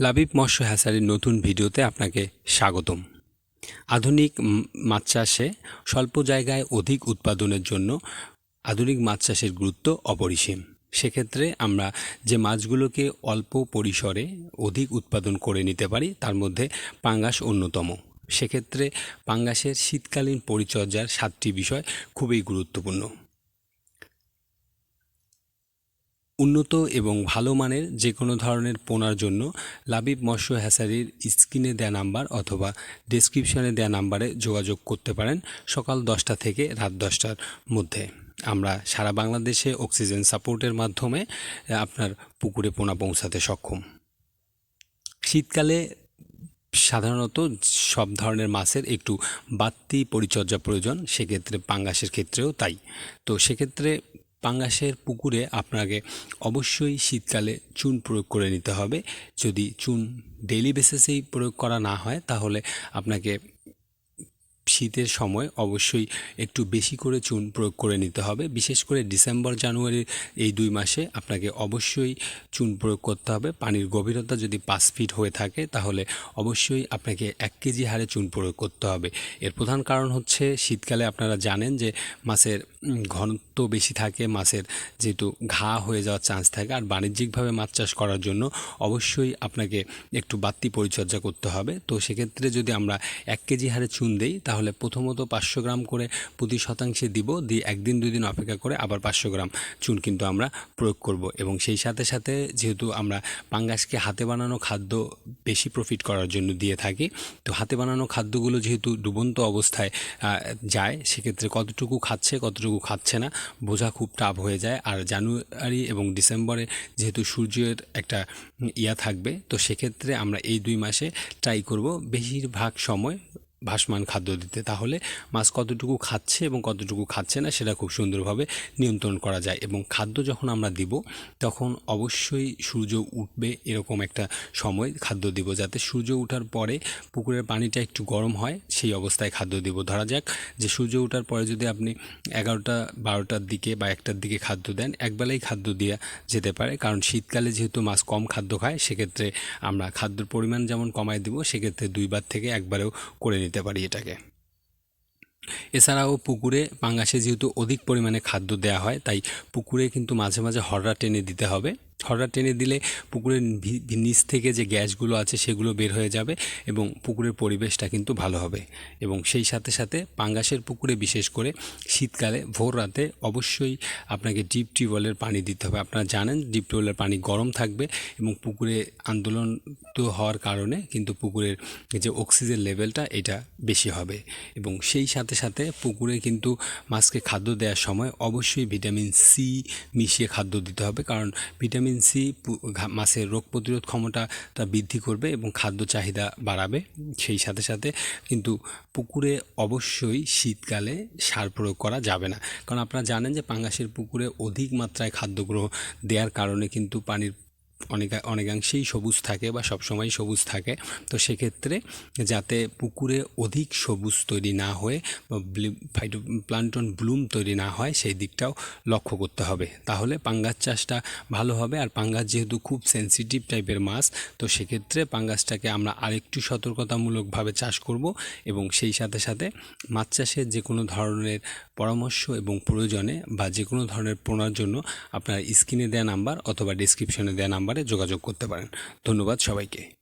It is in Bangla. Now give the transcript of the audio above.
লাবিব মৎস্য হ্যাসারির নতুন ভিডিওতে আপনাকে স্বাগতম। আধুনিক মাছ চাষে স্বল্প জায়গায় অধিক উৎপাদনের জন্য আধুনিক মাছ চাষের গুরুত্ব অপরিসীম। সেক্ষেত্রে আমরা যে মাছগুলোকে অল্প পরিসরে অধিক উৎপাদন করে নিতে পারি, তার মধ্যে পাঙ্গাস অন্যতম। সেক্ষেত্রে পাঙ্গাসের শীতকালীন পরিচর্যার সাতটি বিষয় খুবই গুরুত্বপূর্ণ। উন্নত এবং ভালো মানের যে কোনো ধরনের পোনার জন্য লাবিব মৎস্য হ্যাসারির স্ক্রিনে দেয়া নাম্বার অথবা ডেসক্রিপশনে দেয়া নাম্বারে যোগাযোগ করতে পারেন সকাল দশটা থেকে রাত দশটার মধ্যে। আমরা সারা বাংলাদেশে অক্সিজেন সাপোর্টের মাধ্যমে আপনার পুকুরে পোনা পৌঁছাতে সক্ষম। শীতকালে সাধারণত সব ধরনের মাছের একটু বাড়তি পরিচর্যা প্রয়োজন, সেক্ষেত্রে পাঙ্গাসের ক্ষেত্রেও তাই। তো সেক্ষেত্রে পাঙ্গাসের পুকুরে আপনাকে অবশ্যই শীতকালে চুন প্রয়োগ করে নিতে হবে। যদি চুন ডেইলি বেসিসেই প্রয়োগ করা না হয়, তাহলে আপনাকে শীতের সময় অবশ্যই একটু বেশি করে চুন প্রয়োগ করে নিতে হবে। বিশেষ করে ডিসেম্বর, জানুয়ারির এই দুই মাসে আপনাকে অবশ্যই চুন প্রয়োগ করতে হবে। পানির গভীরতা যদি পাঁচ ফিট হয়ে থাকে তাহলে অবশ্যই আপনাকে এক কেজি হারে চুন প্রয়োগ করতে হবে। এর প্রধান কারণ হচ্ছে শীতকালে আপনারা জানেন যে মাছের ঘনত্ব বেশি থাকে, মাছের যেহেতু ঘা হয়ে যাওয়ার চান্স থাকে। আর বাণিজ্যিকভাবে মাছ চাষ করার জন্য অবশ্যই আপনাকে একটু বাড়তি পরিচর্যা করতে হবে। তো সেক্ষেত্রে যদি আমরা এক কেজি হারে চুন দেই তাহলে প্রথমত পাঁচশো গ্রাম করে প্রতি শতাংশে দিব, দিয়ে একদিন দুই দিন অপেক্ষা করে আবার পাঁচশো গ্রাম চুন কিন্তু আমরা প্রয়োগ করব। এবং সেই সাথে সাথে যেহেতু আমরা পাঙ্গাসকে হাতে বানানো খাদ্য বেশি প্রফিট করার জন্য দিয়ে থাকি, তো হাতে বানানো খাদ্যগুলো যেহেতু ডুবন্ত অবস্থায় যায়, সেক্ষেত্রে কতটুকু খাচ্ছে কতটুকু খাচ্ছে না, বোঝা খুব টাফ হয়ে যায়। আর জানুয়ারি এবং ডিসেম্বরে যেহেতু সূর্যের একটা ইয়া থাকবে, তো সেক্ষেত্রে আমরা এই দুই মাসে ট্রাই করব। বেশিরভাগ সময় ভাসমান খাদ্য দিতে, তাহলে মাছ কতটুকু খাচ্ছে এবং কতটুকু খাচ্ছে না সেটা খুব সুন্দরভাবে নিয়ন্ত্রণ করা যায় এবং খাদ্য যখন আমরা দিব, তখন অবশ্যই সূর্য উঠবে এরকম একটা সময় খাদ্য দিব, যাতে সূর্য ওঠার পরে পুকুরের পানিটা একটু গরম হয়, সেই অবস্থায় খাদ্য দিব। ধরা যাক যে সূর্য ওঠার পরে যদি আপনি এগারোটা, বারোটার দিকে বা একটার দিকে খাদ্য দেন, একবেলাই খাদ্য দেওয়া যেতে পারে। কারণ শীতকালে যেহেতু মাছ কম খাদ্য খায়, সেক্ষেত্রে আমরা খাদ্যর পরিমাণ যেমন কমায় দিব, সেক্ষেত্রে দুইবার থেকে একবারেও করে নিতে পারি এটাকে। এছাড়াও পুকুরে পাঙ্গাসে যেহেতু অধিক পরিমাণে খাদ্য দেওয়া হয়, তাই পুকুরে কিন্তু মাঝে মাঝে হররা টেনে দিতে হবে। হররা টেনে দিলে পুকুরের নিচ থেকে যে গ্যাসগুলো আছে সেগুলো বের হয়ে যাবে এবং পুকুরের পরিবেশটা কিন্তু ভালো হবে। এবং সেই সাথে সাথে পাঙ্গাসের পুকুরে বিশেষ করে শীতকালে ভোর রাতে অবশ্যই আপনাকে ডিপ টিউবওয়েলের পানি দিতে হবে। আপনারা জানেন ডিপ টিউবওয়েলের পানি গরম থাকবে এবং পুকুরে আন্দোলন তো হওয়ার কারণে কিন্তু পুকুরের যে অক্সিজেন লেভেলটা এটা বেশি হবে। এবং সেই সাথে সাথে পুকুরে কিন্তু মাছকে খাদ্য দেওয়ার সময় অবশ্যই ভিটামিন সি মিশিয়ে খাদ্য দিতে হবে। কারণ ভিটামিন সি পু- মাছের রোগ প্রতিরোধ ক্ষমতাটা বৃদ্ধি করবে এবং খাদ্য চাহিদা বাড়াবে। সেই সাথে সাথে কিন্তু পুকুরে অবশ্যই শীতকালে সার প্রয়োগ করা যাবে না। কারণ আপনারা জানেন যে পাঙ্গাসের পুকুরে অধিক মাত্রায় খাদ্য গ্রহ দেওয়ার কারণে কিন্তু পানির অনেক অনেকাংশেই সবুজ থাকে বা সবসময় সবুজ থাকে। তো সেক্ষেত্রে যাতে পুকুরে অধিক সবুজ তৈরি না হয়ে ফাইটো প্লান্টন ব্লুম তৈরি না হয়, সেই দিকটাও লক্ষ্য করতে হবে। তাহলে পাঙ্গাস চাষটা ভালো হবে। আর পাঙ্গাস যেহেতু খুব সেনসিটিভ টাইপের মাছ, তো সেক্ষেত্রে পাঙ্গাসটাকে আমরা আরেকটু সতর্কতামূলকভাবে চাষ করব এবং সেই সাথে সাথে মাছ চাষের যে কোনো ধরনের পরামর্শ এবং প্রয়োজনে বা যে কোনো ধরনের পোনার জন্য আপনার স্ক্রিনে দেওয়া নাম্বার অথবা ডিসক্রিপশনে দেওয়া নাম্বারে যোগাযোগ করতে পারেন। ধন্যবাদ সবাইকে।